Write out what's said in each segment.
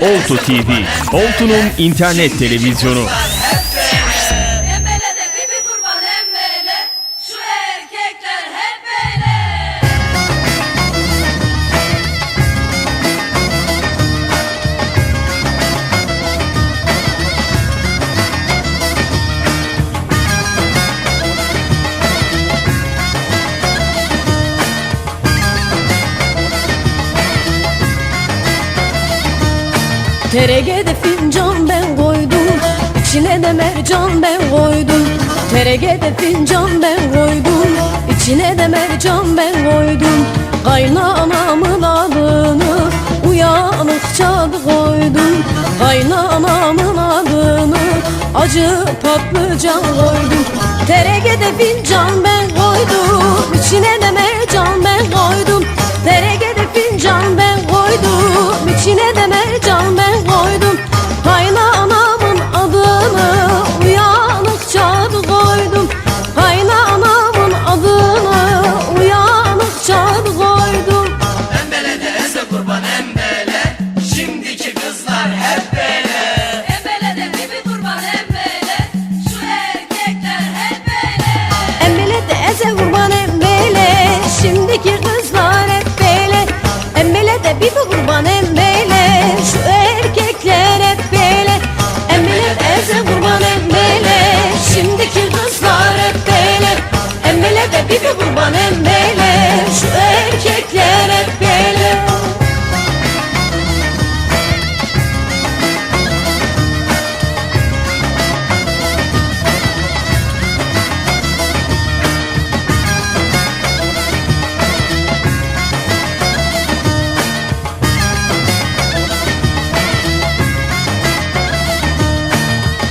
Oltu TV, Oltu'nun internet televizyonu. TRG'de fincan ben koydum. İçine de mercan ben koydum. TRG'de fincan ben koydum. İçine de mercan ben koydum. Kaynanamın adını Uyanıkça koydum. Kaynanamın adını Acı patlıcan koydum. TRG'de fincan ben koydum. İçine de mercan ben koydum kızlar hep böyle. Embele de bibi kurban embele Şu erkekler hep böyle. Emmele de eze kurban emmele Şimdiki kızlar hep böyle. Emmele de bir kurban emmele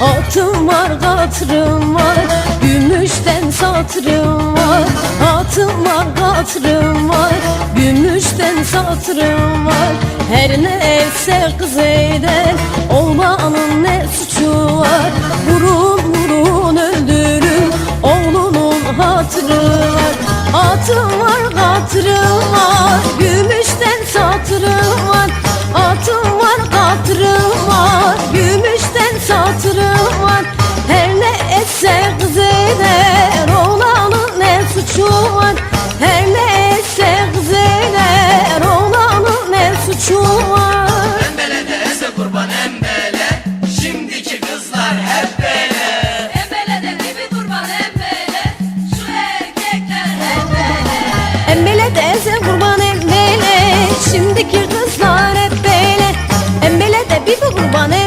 Atım var katırım var. Gümüşten satırım var. Atım var katırım var. Gümüşten satırım var. Her ne etse kız eyden Oğlanın ne suçu var? Vurun vurun öldürün. Oğlunun hatırı var. Atım var katırım var. Gümüşten satırım var. Atım var katırım var. Gümüşten satırım var Her ne etse kız eder Oğlanın ne suçu var? Embele de eze kurban embele. Şimdiki kızlar hep böyle. Embele de kurban embele. Şu erkekler hep böyle. Emmele de kurban emmele Şimdiki kızlar hep böyle. Emmele de bir kurban emmele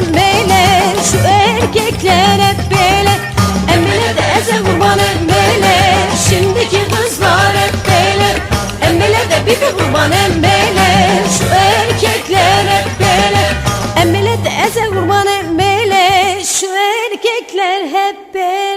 Bir kurban emmele Şu erkekler hep böyle. Emmele de ezen kurban emmele Şu erkekler hep böyle